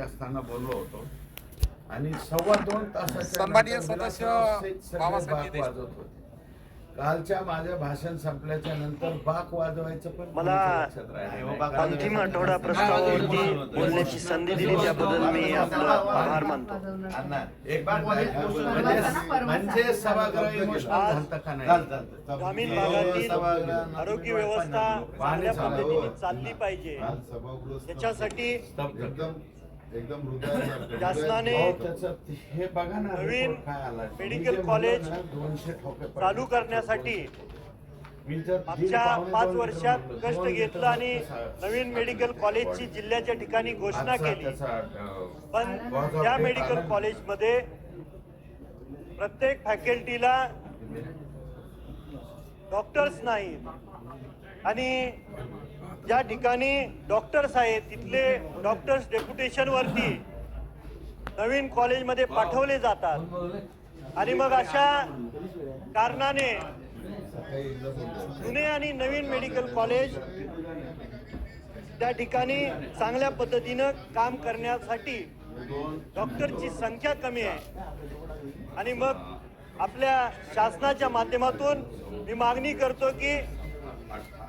असताना बोललो होतो. आणि सव्वा दोन तासाच्या सदस्य बाबासाहेब. वाजवत होते. कालच्या माझं भाषण संपल्याच्या नंतर बाक वाजवायचं पण मला. अंतिम आठवडा प्रस्तावावरती बोलण्याची संधी दिली त्याबद्दल मी आपला आभार मानतो. म्हणजे म्हणजे सभागृह ग्रामीण भागातील आरोग्य व्यवस्था चांगल्या पद्धतीने चालली पाहिजे. याच्यासाठी एकदम एकदम हृदयासारखं. शासनाने त्याचं हे बघा ना नवीन report काय आला. मेडिकल कॉलेज ना, दोनशे ठोके पडले. चालू करण्यासाठी मी जर दीड मागच्या पावणे पाच दोन वर्षात कष्ट दोन घेतलं आणि नवीन मेडिकल कॉलेजची जिल्ह्याच्या ठिकाणी घोषणा आजचा केली त्याचा, अं, पण त्या मेडिकल. कॉलेजमध्ये प्रत्येक फॅकल्टीला डॉक्टर्स नाहीत आणि ज्या ठिकाणी डॉक्टर्स आहेत तिथले डॉक्टर्स डेप्युटेशनवरती नवीन कॉलेजमध्ये पाठवले जातात. आणि मग अशा कारणाने जुने आणि नवीन मेडिकल कॉलेज त्या ठिकाणी चांगल्या पद्धतीनं काम करण्यासाठी डॉक्टरची संख्या कमी आहे. आणि मग आपल्या शासनाच्या माध्यमातून मी मागणी करतो की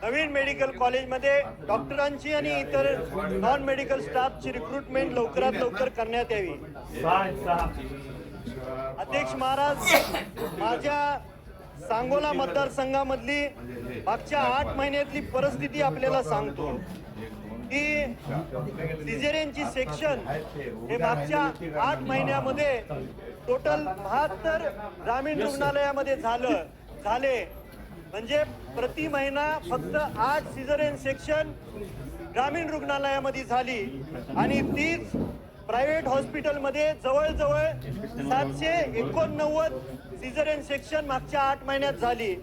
नवीन मेडिकल कॉलेजमध्ये डॉक्टरांची आणि इतर नॉन मेडिकल स्टाफची रिक्रुटमेंट लवकरात लवकर करण्यात यावी. अध्यक्ष महाराज माझ्या सांगोला मतदारसंघामधली मागच्या आठ महिन्यातली परिस्थिती आपल्याला सांगतो. की सिझेरियनची सेक्शन हे मागच्या आठ महिन्यामध्ये टोटल बहात्तर ग्रामीण रुग्णालयामध्ये झालं झाले. म्हणजे प्रति महिना फक्त आठ सिझरेन सेक्शन ग्रामीण रुग्णालयामध्ये झाली. आणि तीच प्रायव्हेट हॉस्पिटलमध्ये जवळजवळ सातशे एकोणनव्वद सिझरेन सेक्शन मागच्या आठ महिन्यात झाली.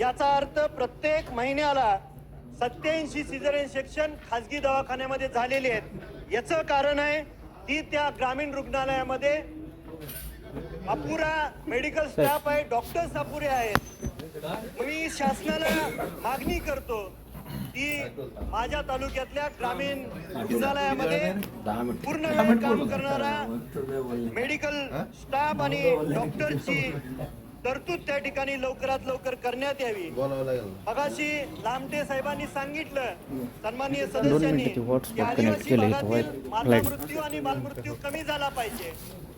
याचा अर्थ प्रत्येक महिन्याला सत्याऐंशी सिझरेन सेक्शन खाजगी दवाखान्यामध्ये झालेले आहेत. याचं कारण आहे की त्या ग्रामीण रुग्णालयामध्ये अपुरा मेडिकल स्टाफ आहे डॉक्टर्स अपुरे आहेत. मी शासनाला मागणी करतो की माझ्या तालुक्यातल्या ग्रामीण रुग्णालयामध्ये पूर्ण वेळ काम करणारा मेडिकल स्टाफ आणि डॉक्टरची तरतूद त्या ठिकाणी लवकरात लवकर करण्यात यावी मगाशी लामटे साहेबांनी सांगितलं सन्माननीय सदस्यांनी आदिवासी भागातील माता. मृत्यू आणि बालमृत्यू कमी झाला पाहिजे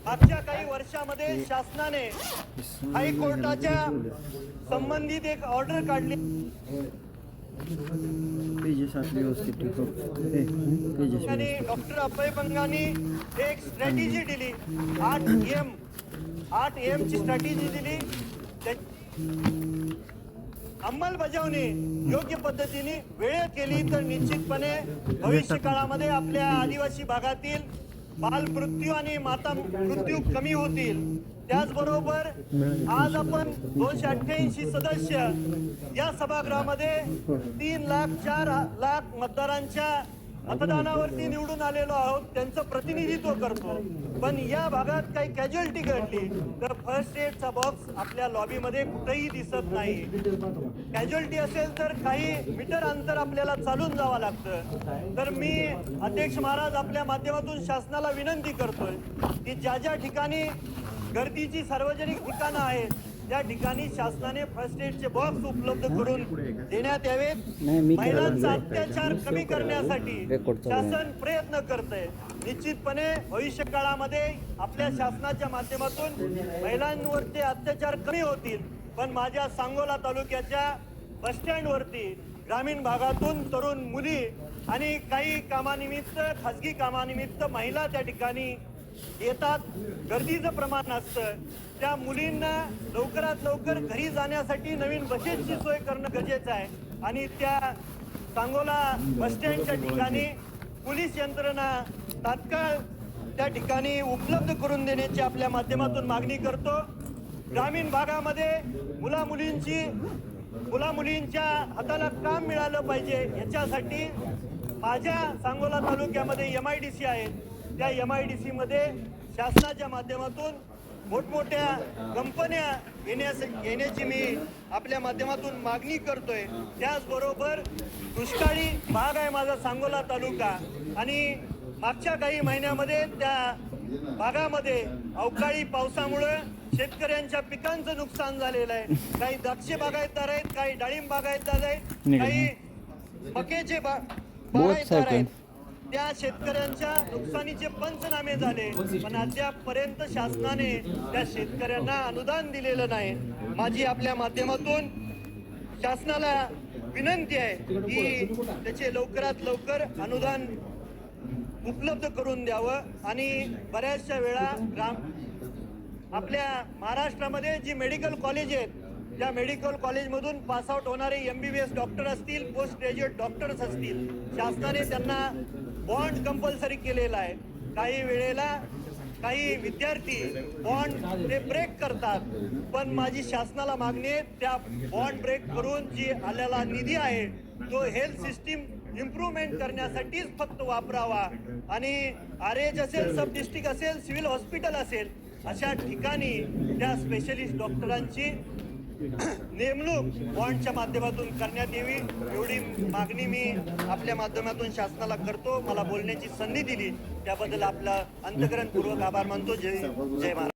मागच्या काही वर्षामध्ये शासनाने हायकोर्टाच्या संबंधित एक ऑर्डर काढली. आणि डॉक्टर अभय बंगानी एक स्ट्रॅटेजी दिली. आठ एम आठ एम ची स्ट्रॅटेजी दिली. अंमलबजावणी योग्य पद्धतीने वेळेत केली तर निश्चितपणे भविष्य काळामध्ये आपल्या आदिवासी भागातील बाल मृत्यू आणि माता मृत्यू कमी होतील. त्याचबरोबर आज आपण दोनशे अठ्ठ्याऐंशी सदस्य या सभागृहामध्ये तीन लाख चार लाख मतदारांच्या मतदानावरती निवडून आलेलो आहोत त्यांचं प्रतिनिधित्व करतो. पण या भागात काही कॅज्युअल्टी घडली तर फर्स्ट एडचा बॉक्स आपल्या लॉबीमध्ये कुठेही दिसत नाही. कॅज्युअल्टी असेल तर काही मीटर अंतर आपल्याला चालून जावं लागतं. तर मी अध्यक्ष महाराज आपल्या माध्यमातून शासनाला विनंती करतोय की ज्या ज्या ठिकाणी गर्दीची सार्वजनिक ठिकाणं आहेत त्या ठिकाणी शासनाने फर्स्ट एडचे बॉक्स उपलब्ध करून देण्यात यावेत महिलांचा. अत्याचार कमी करण्यासाठी आहे. शासन प्रयत्न करतंय. निश्चितपणे भविष्य काळामध्ये आपल्या शासनाच्या माध्यमातून महिलांवरचे अत्याचार कमी होतील. पण माझ्या सांगोला तालुक्याच्या बसस्टँडवरती ग्रामीण भागातून तरुण मुली आणि काही कामानिमित्त खाजगी कामानिमित्त महिला त्या ठिकाणी येतात. गर्दीचं प्रमाण असतं. त्या मुलींना लवकरात लवकर घरी जाण्यासाठी नवीन बसेसची सोय करणं गरजेचं आहे. आणि त्या सांगोला बसस्टँडच्या ठिकाणी पोलीस यंत्रणा तात्काळ त्या ठिकाणी उपलब्ध करून देण्याची आपल्या माध्यमातून मागणी करतो. ग्रामीण भागामध्ये मुला मुलींची मुला मुलींच्या हाताला काम मिळालं पाहिजे याच्यासाठी माझ्या सांगोला तालुक्यामध्ये एम आय डी सी आहे त्या एम आय डी सीमध्ये शासनाच्या माध्यमातून मोठमोठ्या कंपन्या येण्यास येण्याची मी आपल्या माध्यमातून मागणी करतोय त्याचबरोबर दुष्काळी भाग आहे माझा सांगोला तालुका आणि मागच्या काही महिन्यामध्ये त्या भागामध्ये अवकाळी पावसामुळे शेतकऱ्यांच्या पिकांचं नुकसान झालेलं आहे काही द्राक्ष बागायतदार आहेत काही डाळिंब बागायतदार आहेत. काही मकेचे बा- बागायतदार आहेत. त्या शेतकऱ्यांच्या नुकसानीचे पंचनामे झाले पण अद्यापपर्यंत शासनाने त्या शेतकऱ्यांना अनुदान दिलेलं नाही. माझी आपल्या माध्यमातून शासनाला विनंती आहे की त्याचे लवकरात लवकर अनुदान उपलब्ध करून द्यावं आणि बऱ्याचशा वेळा ग्राम आपल्या महाराष्ट्रामध्ये जी मेडिकल कॉलेज आहेत त्या मेडिकल कॉलेजमधून पासआउट होणारे M B B S doctor असतील पोस्ट ग्रॅज्युएट डॉक्टर्स असतील शासनाने त्यांना बॉन्ड कंपल्सरी केलेला आहे. काही वेळेला काही विद्यार्थी बॉन्ड ते ब्रेक करतात पण माझी शासनाला मागणी आहे त्या बॉन्ड ब्रेक करून जी आलेला निधी आहे तो हेल्थ सिस्टीम इम्प्रूव्हमेंट करण्यासाठीच फक्त वापरावा. आणि आर एच असेल सब डिस्ट्रिक्ट असेल सिव्हिल हॉस्पिटल असेल अशा ठिकाणी त्या स्पेशलिस्ट डॉक्टरांची नेमणूक बॉन्डच्या माध्यमातून करण्यात यावी एवढी मागणी मी आपल्या माध्यमातून शासनाला करतो. मला बोलण्याची संधी दिली. त्याबद्दल आपला अंतकरणपूर्वक आभार मानतो. जय जय महाराज